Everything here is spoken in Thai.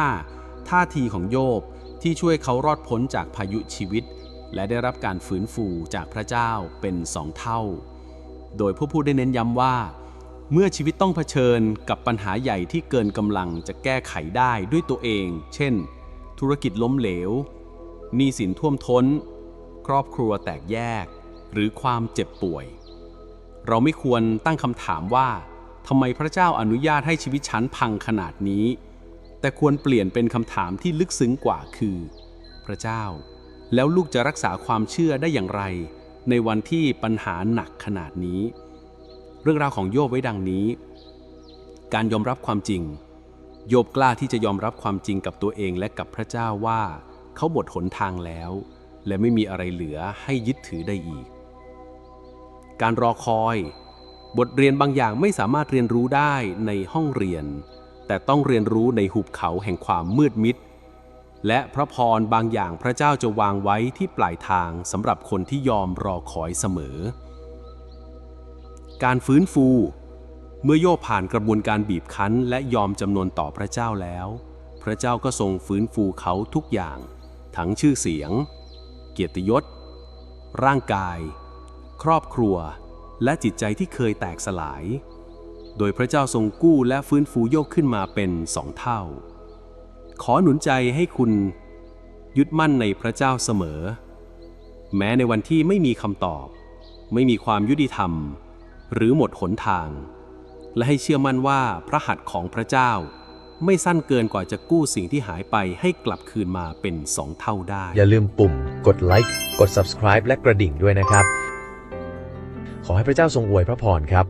5. ท่าทีของโยบที่ช่วยเขารอดพ้นจากพายุชีวิต และได้รับการฝืนฟูจากพระเจ้าเป็นสองเท่า โดยผู้พูดได้เน้นย้ำว่า เมื่อชีวิตต้องเผชิญกับปัญหาใหญ่ที่เกินกำลังจะแก้ไขได้ด้วยตัวเอง เช่น ธุรกิจล้มเหลวหนี้สินท่วมท้น ครอบครัวแตกแยก หรือความเจ็บป่วย เราไม่ควรตั้งคำถามว่าทำไมพระเจ้าอนุญาตให้ชีวิตฉันพังขนาดนี้ แต่ควรเปลี่ยนเป็นคำถามที่ลึกซึ้งกว่าคือ พระเจ้า แล้วลูกจะรักษาความเชื่อได้อย่างไร ในวันที่ปัญหาหนักขนาดนี้ เรื่องราวของโยบไว้ดังนี้ การยอมรับความจริง โยบกล้าที่จะยอมรับความจริงกับตัวเองและกับพระเจ้าว่า เขาหมดหนทางแล้ว และไม่มีอะไรเหลือให้ยึดถือได้อีก การรอคอย บทเรียนบางอย่างไม่สามารถเรียนรู้ได้ในห้องเรียน แต่ต้องเรียนรู้ในหุบเขาแห่งความมืดมิด และพระพรบางอย่างพระเจ้าจะวางไว้ที่ปลายทางสำหรับคนที่ยอมรอคอยเสมอ การฟื้นฟู เมื่อโยบผ่านกระบวนการบีบคั้น และยอมจำนวนต่อพระเจ้าแล้ว พระเจ้าก็ทรงฟื้นฟูเขาทุกอย่าง ทั้งชื่อเสียง เกียรติยศ ร่างกาย ครอบครัว และจิตใจที่เคยแตกสลาย โดยพระเจ้าทรงกู้และฟื้นฟูโยกขึ้นมาเป็นสองเท่า ขอหนุนใจให้คุณยึดมั่นในพระเจ้าเสมอ แม้ในวันที่ไม่มีคำตอบ ไม่มีความยุติธรรม หรือหมดหนทาง และให้เชื่อมั่นว่าพระหัตถ์ของพระเจ้า ไม่สั้นเกินกว่าจะกู้สิ่งที่หายไปให้กลับคืนมาเป็นสองเท่าได้ อย่าลืมปุ่ม กดไลค์กด subscribe และกระดิ่งด้วยนะครับ ขอให้พระเจ้าทรงอวยพระพรครับ